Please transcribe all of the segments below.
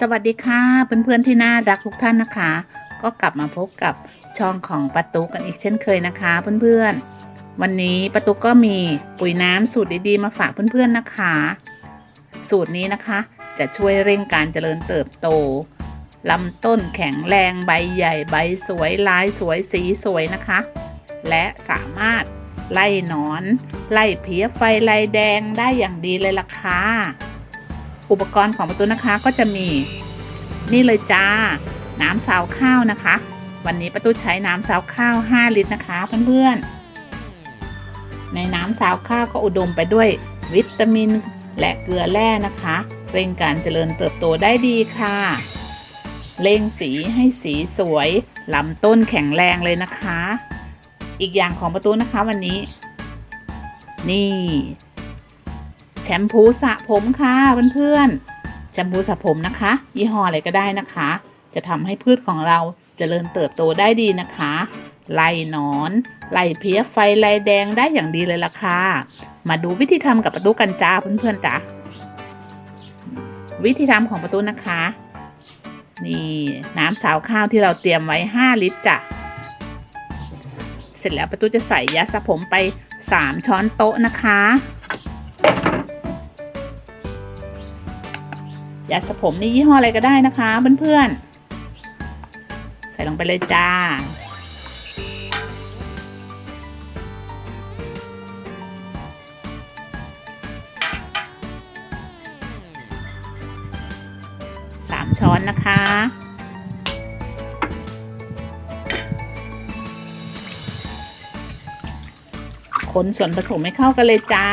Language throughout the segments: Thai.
สวัสดีค่ะเพื่อนๆที่น่ารักทุกท่านนะคะ ก็กลับมาพบกับช่องของประตูกันอีกเช่นเคยนะคะ เพื่อนๆ วันนี้ประตูก็มีปุ๋ยน้ำสูตรดีๆมาฝากเพื่อนๆนะคะ สูตรนี้นะคะ จะช่วยเร่งการเจริญเติบโตลำต้นแข็งแรงใบใหญ่ใบสวยลายสวยสีสวยนะคะ และสามารถไล่หนอน ไล่เพี้ยไฟไลายแดงได้อย่างดีเลยล่ะค่ะ อุปกรณ์ของประตูนะคะก็จะมีนี่เลยจ้า น้ำซาวข้าวนะคะ วันนี้ประตูใช้น้ำซาวข้าว 5 ลิตรนะคะเพื่อนๆในน้ำซาวข้าวก็อุดมไปด้วยวิตามินและเกลือแร่นะคะเร่งการเจริญเติบโตได้ดีค่ะเร่งสีให้สีสวยลำต้นแข็งแรงเลยนะคะ อีกอย่างของประตูนะคะวันนี้ นี่ แชมพูสระผมค่ะเพื่อนๆแชมพูสระผมนะคะ ยี่ห้ออะไรก็ได้นะคะ จะทำให้พืชของเราจเจริญเติบโตได้ดีนะคะ ไล่หนอน ไล่เพี้ยไฟไล่แดงได้อย่างดีเลยล่ะค่ะ มาดูวิธีทำกับประตูกันจ้าเพื่อนๆจ้าวิธีทำของประตูนะคะ นี่น้ำสาวข้าวที่เราเตรียมไว้ 5 ลิตรจ้ะเสร็จแล้วประตูจะใส่ยาสระผมไป 3 ช้อนโต๊ะนะคะ ยาสระผมนี่ยี่ห้ออะไรก็ได้นะคะเพื่อนๆ ใส่ลงไปเลยจ้า สามช้อนนะคะคนส่วนผสมให้เข้ากันเลยจ้า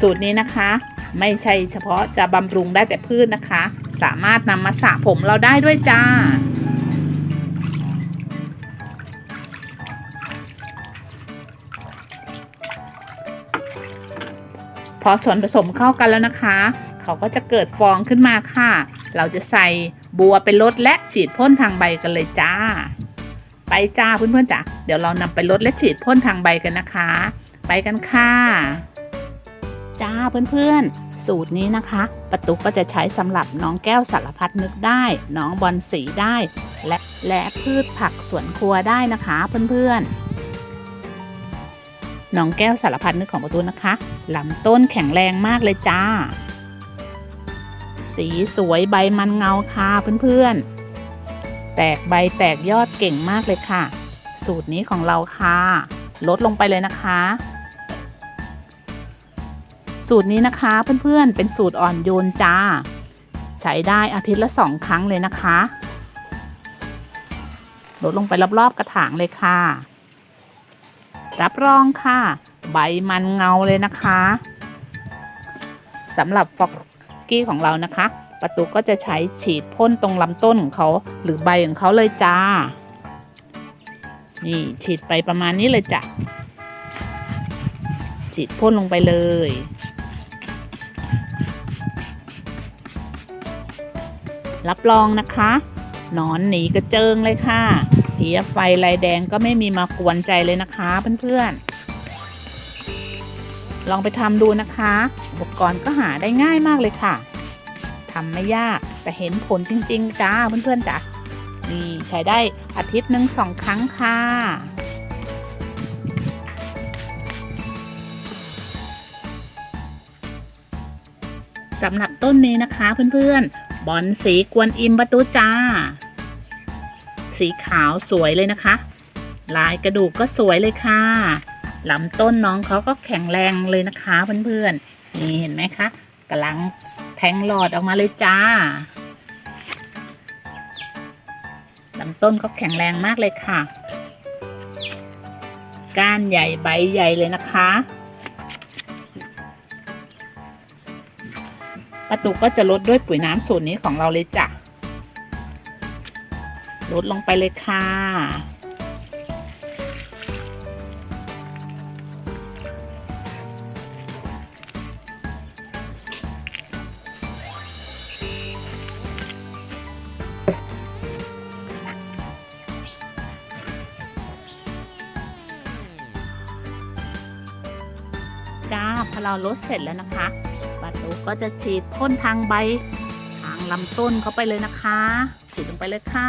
สูตรนี้นะคะ ไม่ใช่เฉพาะจะบำรุงได้แต่พืชนะคะ สามารถนำมาสระผมเราได้ด้วยจ้า พอส่วนผสมเข้ากันแล้วนะคะ เขาก็จะเกิดฟองขึ้นมาค่ะ เราจะใส่บัวเป็นรดและฉีดพ่นทางใบกันเลยจ้า ไปจ้าเพื่อนๆจ้ะเดี๋ยวเรานำไปรดและฉีดพ่นทางใบกันนะคะ ไปกันค่ะ จ้าเพื่อนๆ สูตรนี้นะคะประตุกก็จะใช้สำหรับน้องแก้วสารพัดนึกได้ น้องบอลสีได้ และและพืชผักสวนครัวได้นะคะเพื่อนๆน้องแก้วสารพัดนึกของประตูนะคะ ลำต้นแข็งแรงมากเลยจ้า สีสวยใบมันเงาค่ะเพื่อนๆ แตกใบแตกยอดเก่งมากเลยค่ะ สูตรนี้ของเราค่ะ ลดลงไปเลยนะคะ สูตรนี้นะคะเพื่อนๆ เป็นสูตรอ่อนโยนจ้า ใช้ได้อาทิตย์ละสองครั้งเลยนะคะลดลงไปรอบๆกระถางเลยค่ะ รับรองค่ะ ใบมันเงาเลยนะคะสำหรับฟอกกี้ของเรานะคะ ประตูก็จะใช้ฉีดพ่นตรงลำต้นของเขาหรือใบของเขาเลยจ้า นี่ฉีดไปประมาณนี้เลยจ้ะฉีดพ่นลงไปเลย รับรองนะคะหนอนหนีกระเจิงเลยค่ะเพียไฟลายแดงก็ไม่มีมากวนใจเลยนะคะเพื่อนๆ ลองไปทำดูนะคะ อุปกรณ์ก็หาได้ง่ายมากเลยค่ะทำไม่ยากแต่เห็นผลจริง ๆ จ้าเพื่อนๆจ้ะนี่ใช้ได้อาทิตย์หนึ่งสองครั้งค่ะสำหรับต้นนี้นะคะเพื่อนๆ บอลสีกวนอิมประตูจ้า สีขาวสวยเลยนะคะ ลายกระดูกก็สวยเลยค่ะลำต้นน้องเขาก็แข็งแรงเลยนะคะเพื่อนๆ นี่เห็นไหมคะกำลังแทงหลอดออกมาเลยจ้าลำต้นก็แข็งแรงมากเลยค่ะ ก้านใหญ่ใบใหญ่เลยนะคะ ประตูก็จะลดด้วยปุ๋ยน้ำสูตรนี้ของเราเลยจ้ะลดลงไปเลยค่ะ จ้าพอเราลดเสร็จแล้วนะคะาตุก็จะฉีดพ่นทางใบทางลำต้นเข้าไปเลยนะคะ ฉีดลงไปเลยค่ะ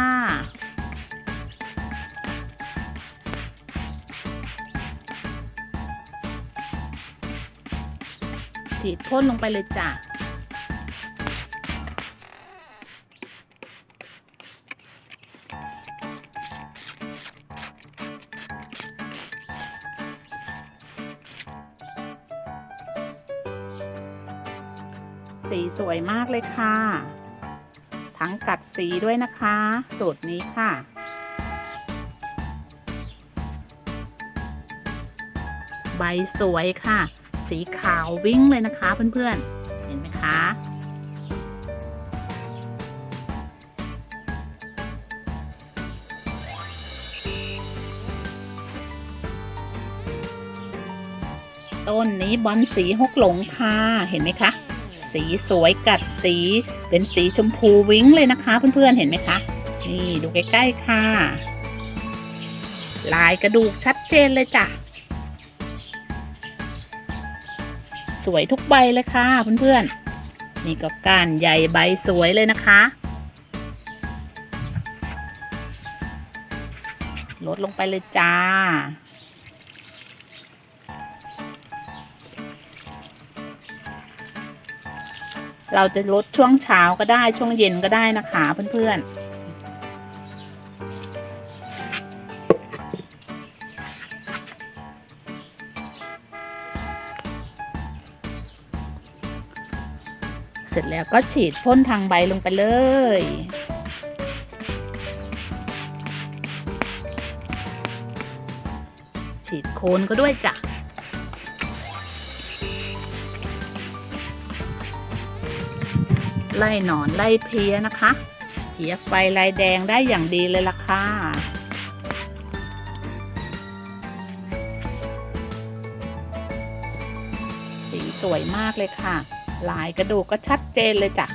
ฉีดพ่นลงไปเลยจ้ะ สีสวยมากเลยค่ะ ทั้งกัดสีด้วยนะคะ สูตรนี้ค่ะใบสวยค่ะ สีขาววิ่งเลยนะคะเพื่อนๆ เห็นไหมคะ ต้นนี้บอลสีหกหลงค่ะ เห็นไหมคะ สีสวยกัดสี เป็นสีชมพูวิ้งเลยนะคะ เพื่อนๆเห็นไหมคะ นี่ดูใกล้ๆค่ะ ลายกระดูกชัดเจนเลยจ้ะ สวยทุกใบเลยค่ะเพื่อนๆ นี่ก็ก้านใหญ่ใบสวยเลยนะคะลดลงไปเลยจ้า เราจะลดช่วงเช้าก็ได้ช่วงเย็นก็ได้นะคะเพื่อนๆเสร็จแล้วก็ฉีดพ่นทางใบลงไปเลย ฉีดโคนก็ด้วยจ้ะ ไล่หนอนไล่เพี้ยนะคะเพี้ยไฟลายแดงได้อย่างดีเลยล่ะค่ะสีสวยมากเลยค่ะ ลายกระดูกก็ชัดเจนเลยจ้ะ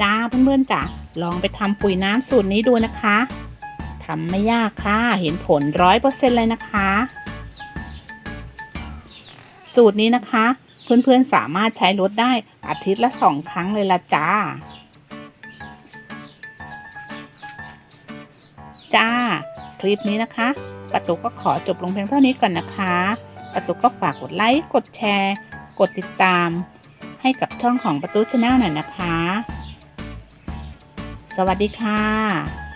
จ้าเพื่อนๆจ้ะลองไปทำปุ๋ยน้ำสูตรนี้ดูนะคะทำไม่ยากค่ะ เห็นผลร้อยเปอร์เซ็นเลยนะคะ สูตรนี้นะคะ เพื่อนๆสามารถใช้รถได้อาทิตย์ละสองครั้งเลยละจ้า จ้า คลิปนี้นะคะปะตุก็ขอจบลงเพียงเท่านี้ก่อนนะคะปะตุกก็ฝากกดไลค์กดแชร์ กดติดตาม ให้กับช่องของประตูชาแนลหน่อยนะคะ สวัสดีค่ะ